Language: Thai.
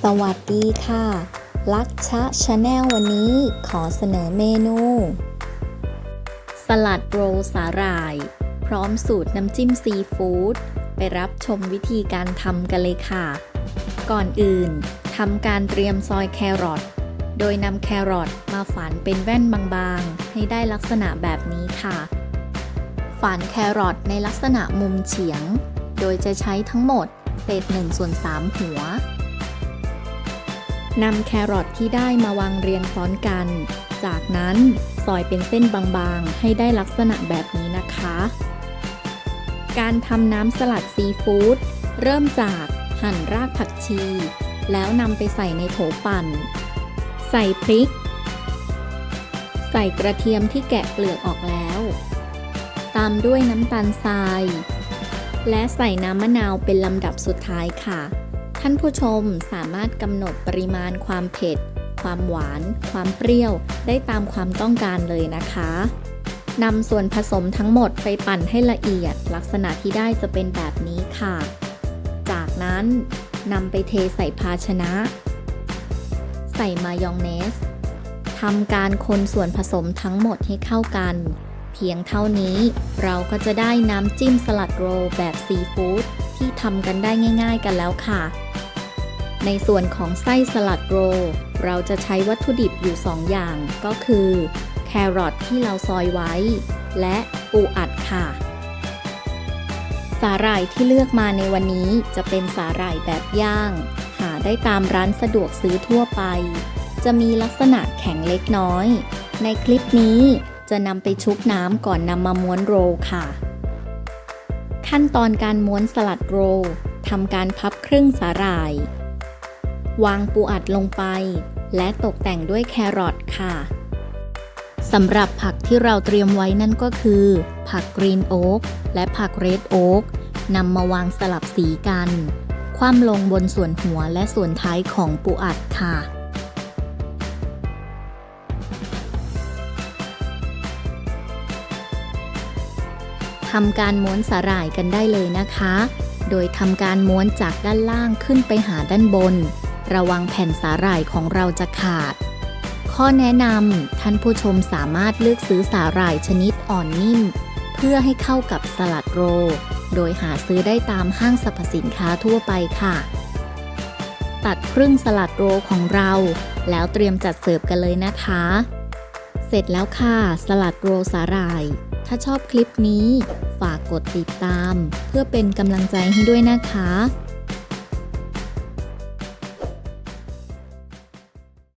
สวัสดีค่ะ ลักชะชาแนลวันนี้ขอเสนอเมนู สลัดโรลสาหร่าย พร้อมสูตรน้ำจิ้มซีฟู้ดไปรับชมวิธีการทำกันเลยค่ะ ก่อนอื่นทำการเตรียมซอยแครอทโดยนำแครอทมาฝานเป็นแว่นบางๆ ให้ได้ลักษณะแบบนี้ค่ะ ฝานแครอทในลักษณะมุมเฉียง โดยจะใช้ทั้งหมดเศษ1ส่วน3หัว นำแครอทที่ได้มาวางเรียงซ้อนกัน จากนั้นซอยเป็นเส้นบางๆ ให้ได้ลักษณะแบบนี้นะคะ การทำน้ำสลัดซีฟู้ดเริ่มจากหั่นรากผักชี แล้วนำไปใส่ในโถปั่น ใส่พริก ใส่กระเทียมที่แกะเปลือกออกแล้ว ตามด้วยน้ำตาลทราย และใส่น้ำมะนาวเป็นลำดับสุดท้ายค่ะ ท่านผู้ชมสามารถกำหนดปริมาณความเผ็ด ความหวาน ความเปรี้ยว ได้ตามความต้องการเลยนะคะนำส่วนผสมทั้งหมดไปปั่นให้ละเอียด ลักษณะที่ได้จะเป็นแบบนี้ค่ะ จากนั้นนำไปเทใส่ภาชนะ ใส่มายองเนสทำการคนส่วนผสมทั้งหมดให้เข้ากัน เพียงเท่านี้เราก็จะได้น้ำจิ้มสลัดโรลแบบซีฟู้ดที่ทำกันได้ง่าย ๆ กันแล้วค่ะ ในส่วนของไส้สลัดโรลเราจะใช้วัตถุดิบอยู่ 2 อย่างก็คือ แครอทที่เราซอยไว้ และปูอัดค่ะ สาหร่ายที่เลือกมาในวันนี้จะเป็นสาหร่ายแบบย่าง หาได้ตามร้านสะดวกซื้อทั่วไป จะมีลักษณะแข็งเล็กน้อย ในคลิปนี้จะนำไปชุบน้ำก่อนนำมาม้วนโรลค่ะ ขั้นตอนการม้วนสลัดโรลทำการพับครึ่งสาหร่าย วางปูอัดลงไป และตกแต่งด้วยแครอทค่ะสำหรับผักที่เราเตรียมไว้นั่นก็คือ ผักกรีนโอ๊กและผักเรดโอ๊กนำมาวางสลับสีกัน คว่ำลงบนส่วนหัวและส่วนท้ายของปูอัดค่ะทำการม้วนสาหร่ายกันได้เลยนะคะ โดยทำการม้วนจากด้านล่างขึ้นไปหาด้านบน ระวังแผ่นสาหร่ายของเราจะขาด ข้อแนะนำท่านผู้ชมสามารถเลือกซื้อสาหร่ายชนิดอ่อนนิ่ม เพื่อให้เข้ากับสลัดโร โดยหาซื้อได้ตามห้างสรรพสินค้าทั่วไปค่ะ ตัดครึ่งสลัดโรของเรา แล้วเตรียมจัดเสิร์ฟกันเลยนะคะ เสร็จแล้วค่ะ สลัดโรสาหร่าย ถ้าชอบคลิปนี้ ฝากกดติดตาม เพื่อเป็นกำลังใจให้ด้วยนะคะ